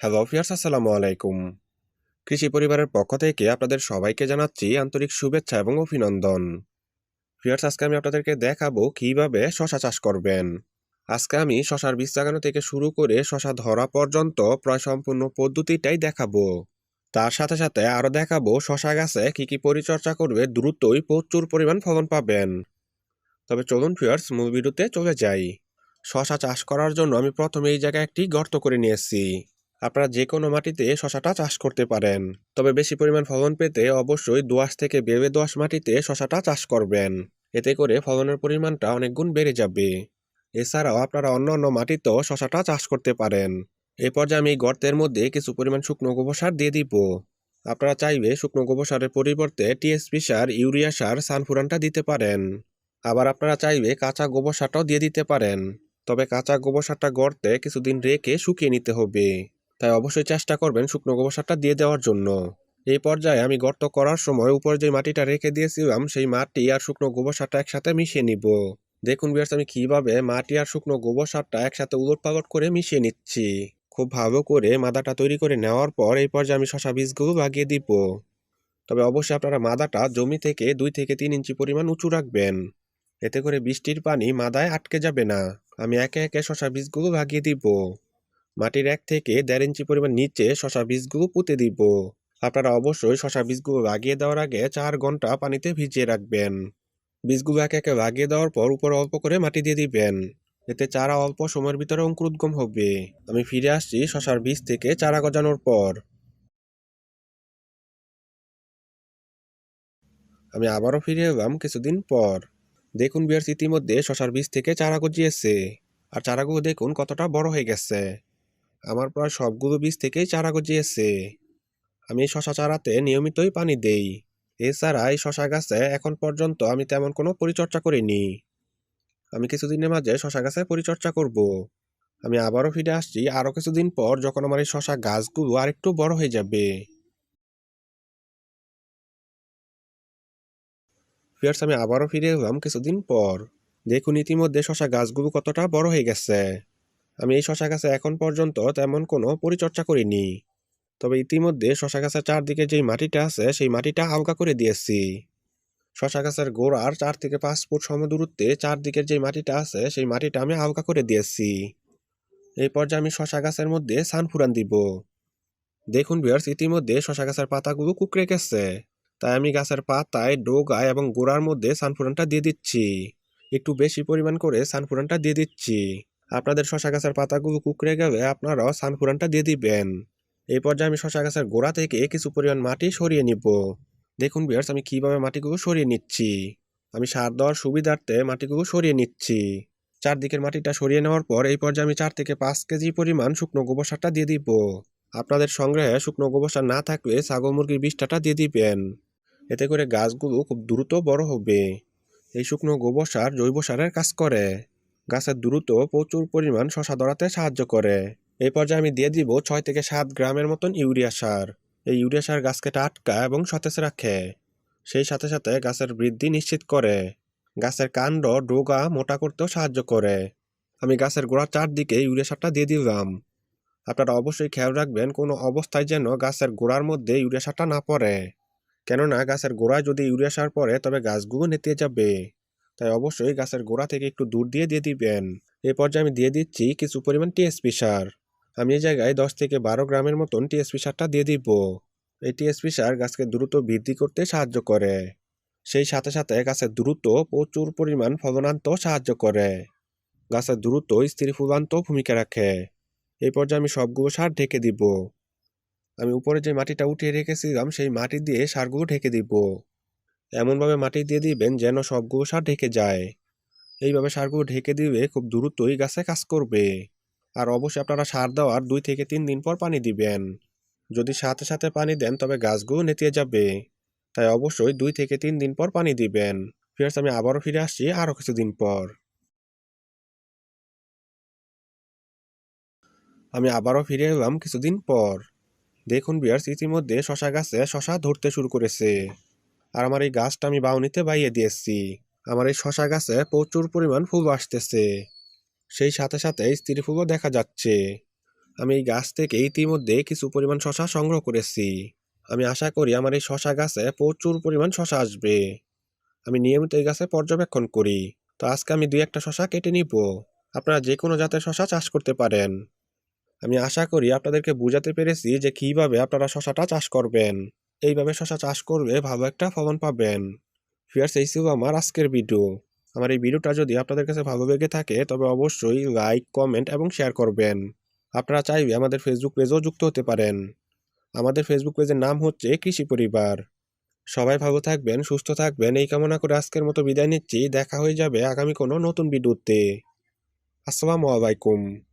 Hello fierce আসসালামু আলাইকুম। কৃষি পরিবারের পক্ষ থেকে আপনাদের সবাইকে জানাচ্ছি আন্তরিক শুভেচ্ছা এবং অভিনন্দন। ফিয়ার্স আজকে আমি আপনাদেরকে দেখাবো কীভাবে শশা চাষ করবেন। আজকে আমি শশার বীজ লাগানো থেকে শুরু করে শশা ধরা পর্যন্ত প্রায় সম্পূর্ণ পদ্ধতিটাই দেখাবো। তার সাথে সাথে আরও দেখাবো শশা গাছে কি কি পরিচর্যা করবে দ্রুতই প্রচুর পরিমাণ ফলন পাবেন। তবে চলুন ফিয়ার্স মূল ভিডিওতে চলে যাই। শশা চাষ করার জন্য আমি প্রথমে এই জায়গায় একটি গর্ত করে নিয়েছি। আপনারা যে কোনো মাটিতে শশাটা চাষ করতে পারেন। তবে বেশি পরিমাণ ফলন পেতে অবশ্যই দোয়াশ থেকে বেবে দোয়াশ মাটিতে শশাটা চাষ করবেন। এতে করে ফলনের পরিমাণটা অনেক গুণ বেড়ে যাবে। এছাড়াও আপনারা অন্য অন্য মাটিতেও শশাটা চাষ করতে পারেন। এই পর্যায়ে আমি গর্তের মধ্যে কিছু পরিমাণ শুকনো গোবর সার দিয়ে দিব। আপনারা চাইবে শুকনো গোবর সারের পরিবর্তে টিএসপি সার, ইউরিয়া সার, সানফুরানটা দিতে পারেন। আবার আপনারা চাইবে কাঁচা গোবর সারটাও দিয়ে দিতে পারেন। তবে কাঁচা গোবর সারটা গর্তে কিছুদিন রেখে শুকিয়ে নিতে হবে। তাই অবশ্যই চেষ্টা করবেন শুকনো গোবর সারটা দিয়ে দেওয়ার জন্য। এই পর্যায়ে আমি গর্ত করার সময় উপরে যে মাটিটা রেখে দিয়েছিলাম, সেই মাটি আর শুকনো গোবর সারটা একসাথে মিশিয়ে নিব। দেখুন বিয়ার্স আমি কীভাবে মাটি আর শুকনো গোবর সারটা একসাথে উলট পালট করে মিশিয়ে নিচ্ছি। খুব ভালো করে মাদাটা তৈরি করে নেওয়ার পর এই পর্যায়ে আমি শশা বীজগুলো লাগিয়ে দিব। তবে অবশ্যই আপনারা মাদাটা জমি থেকে দুই থেকে তিন ইঞ্চি পরিমাণ উঁচু রাখবেন। এতে করে বৃষ্টির পানি মাদায় আটকে যাবে না। আমি একে একে শশা বীজগুলো লাগিয়ে দিব। মাটির এক থেকে দেড় ইঞ্চি পরিমাণ নিচে শশা বীজগুলো পুঁতে দিব। আপনারা অবশ্যই শশা বীজগুলো লাগিয়ে দেওয়ার আগে চার ঘণ্টা পানিতে ভিজিয়ে রাখবেন। বীজগুলো একে একে লাগিয়ে দেওয়ার পর উপর অল্প করে মাটি দিয়ে দিবেন। এতে চারা অল্প সময়ের ভিতরে অঙ্কুরোদ্গম হবে। আমি ফিরে আসছি শশার বীজ থেকে চারা গজানোর পর। আমি আবারও ফিরে এলাম কিছুদিন পর। দেখুন বিয়ার্স, ইতিমধ্যে শশার বীজ থেকে চারা গজিয়েছে। আর চারাগুলো দেখুন কতটা বড় হয়ে গেছে। আমার প্রায় সবগুলো বীজ থেকেই চারা গজিয়েছে আমি শশা চারাতে নিয়মিতই পানি দেই। এছাড়া এই শশা গাছে এখন পর্যন্ত আমি তেমন কোনো পরিচর্যা করিনি। আমি কিছুদিনের মাঝে শশা গাছে পরিচর্যা করব। আমি আবারও ফিরে আসছি আরও কিছুদিন পর যখন আমার এই শশা গাছগুলো আরেকটু বড় হয়ে যাবে। ফিয়ার্স, আমি আবারও ফিরে এলাম কিছুদিন পর। দেখুন ইতিমধ্যে শশা গাছগুলো কতটা বড় হয়ে গেছে। আমি এই শশা গাছে এখন পর্যন্ত তেমন কোনো পরিচর্যা করিনি। তবে ইতিমধ্যে শশা গাছের চারদিকে যেই মাটিটা আছে, সেই মাটিটা আলগা করে দিয়েছি। শশা গাছের গোড়ার চার থেকে পাঁচ ফুট সম দূরত্বে চারদিকের যে মাটিটা আছে, সেই মাটিটা আমি হালকা করে দিয়েছি। এই পর্যায়ে আমি শশা গাছের মধ্যে সান ফুরান দিব। দেখুন বিয়ার্স ইতিমধ্যে শশা গাছের পাতাগুলো কুকড়ে গেছে। তাই আমি গাছের পাতায়, ডোগায় এবং গোড়ার মধ্যে সানফুরানটা দিয়ে দিচ্ছি। একটু বেশি পরিমাণ করে সানফুরানটা দিয়ে দিচ্ছি। আপনাদের শশা গাছের পাতাগুলো কুকড়ে গেলে আপনারাও সানফুরানটা দিয়ে দিবেন। এই পর্যায়ে আমি শশা গাছের গোড়া থেকে কিছু পরিমাণ মাটি সরিয়ে নিব। দেখুন বিয়ার্স আমি কীভাবে মাটিগুলো সরিয়ে নিচ্ছি। আমি সার দেওয়ার সুবিধার্থে মাটিগুলো সরিয়ে নিচ্ছি। চারদিকের মাটিটা সরিয়ে নেওয়ার পর এই পর্যায়ে আমি চার থেকে পাঁচ কেজি পরিমাণ শুকনো গোবর সারটা দিয়ে দিব। আপনাদের সংগ্রহে শুকনো গোবর সার না থাকলে ছাগল মুরগির বিষ্ঠাটা দিয়ে দিবেন। এতে করে গাছগুলো খুব দ্রুত বড় হবে। এই শুকনো গোবর সার জৈব সারের কাজ করে। গাছের দ্রুত প্রচুর পরিমাণ শশা ধরাতে সাহায্য করে। এই পর্যায়ে আমি দিয়ে দিব ছয় থেকে সাত গ্রামের মতন ইউরিয়া সার। এই ইউরিয়া সার গাছকে টাটকা এবং সতেজ রাখে। সেই সাথে সাথে গাছের বৃদ্ধি নিশ্চিত করে। গাছের কাণ্ড, ডোগা মোটা করতেও সাহায্য করে। আমি গাছের গোড়ার চারদিকে ইউরিয়া সারটা দিয়ে দিলাম। আপনারা অবশ্যই খেয়াল রাখবেন কোনো অবস্থায় যেন গাছের গোড়ার মধ্যে ইউরিয়া সারটা না পড়ে। কেননা গাছের গোড়ায় যদি ইউরিয়া সার পড়ে, তবে গাছগুলো নেতিয়ে যাবে। তাই অবশ্যই গাছের গোড়া থেকে একটু দূর দিয়ে দিয়ে দিবেন। এই পর্যায়ে আমি দিয়ে দিচ্ছি কিছু পরিমাণ টিএসপি সার। আমি এই জায়গায় দশ থেকে বারো গ্রামের মতন টিএসপি সারটা দিয়ে দিব। এই টিএসপি সার গাছকে দ্রুত বৃদ্ধি করতে সাহায্য করে। সেই সাথে সাথে গাছের দ্রুত প্রচুর পরিমাণ ফলনান্ত সাহায্য করে। গাছের দ্রুত স্থির ফুলান্ত ভূমিকা রাখে। এই পর্যায়ে আমি সবগুলো সার ঢেকে দিব। আমি উপরে যে মাটিটা উঠিয়ে রেখেছিলাম, সেই মাটি দিয়ে সারগুলো ঢেকে দিব। এমনভাবে মাটি দিয়ে দিবেন যেন সবগুলো সার ঢেকে যায়। এইভাবে সারগুলো ঢেকে দিবে খুব দ্রুতই গাছে কাজ করবে। আর অবশ্যই আপনারা সার দেওয়ার দুই থেকে তিন দিন পর পানি দিবেন। যদি সাথে সাথে পানি দেন তবে গাছগুলো নেতিয়ে যাবে। তাই অবশ্যই দুই থেকে তিন দিন পর পানি দিবেন। ফিয়ার্স, আমি আবারও ফিরে আসছি আরও কিছুদিন পর। আমি আবারও ফিরে এলাম কিছুদিন পর। দেখুন বিয়ার্স ইতিমধ্যে শশা গাছে শশা ধরতে শুরু করেছে। আর আমার এই গাছটা আমি বাউনিতে বাইয়ে দিয়েছি। আমার এই শশা গাছে প্রচুর পরিমাণ ফুল আসতেছে। সেই সাথে সাথে স্ত্রী ফুলও দেখা যাচ্ছে। আমি এই গাছ থেকে ইতিমধ্যে কিছু পরিমাণ শশা সংগ্রহ করেছি। আমি আশা করি আমার এই শশা গাছে প্রচুর পরিমাণ শশা আসবে। আমি নিয়মিত এই গাছে পর্যবেক্ষণ করি। তো আজকে আমি দুই একটা শশা কেটে নিব। আপনারা যে কোনো জাতের শশা চাষ করতে পারেন। আমি আশা করি আপনাদেরকে বুঝাতে পেরেছি যে কীভাবে আপনারা শশাটা চাষ করবেন। এইভাবে শশা চাষ করলে ভালো একটা ফলন পাবেন। ফিয়ার্স এই ছিল আমার আজকের ভিডিও। আমার এই ভিডিওটা যদি আপনাদের কাছে ভালো লেগে থাকে, তবে অবশ্যই লাইক, কমেন্ট এবং শেয়ার করবেন। আপনারা চাইবে আমাদের ফেসবুক পেজেও যুক্ত হতে পারেন। আমাদের ফেসবুক পেজের নাম হচ্ছে কৃষি পরিবার। সবাই ভালো থাকবেন, সুস্থ থাকবেন, এই কামনা করে আজকের মতো বিদায় নিচ্ছি। দেখা হয়ে যাবে আগামী কোনো নতুন ভিডিওতে। আসসালামু আলাইকুম।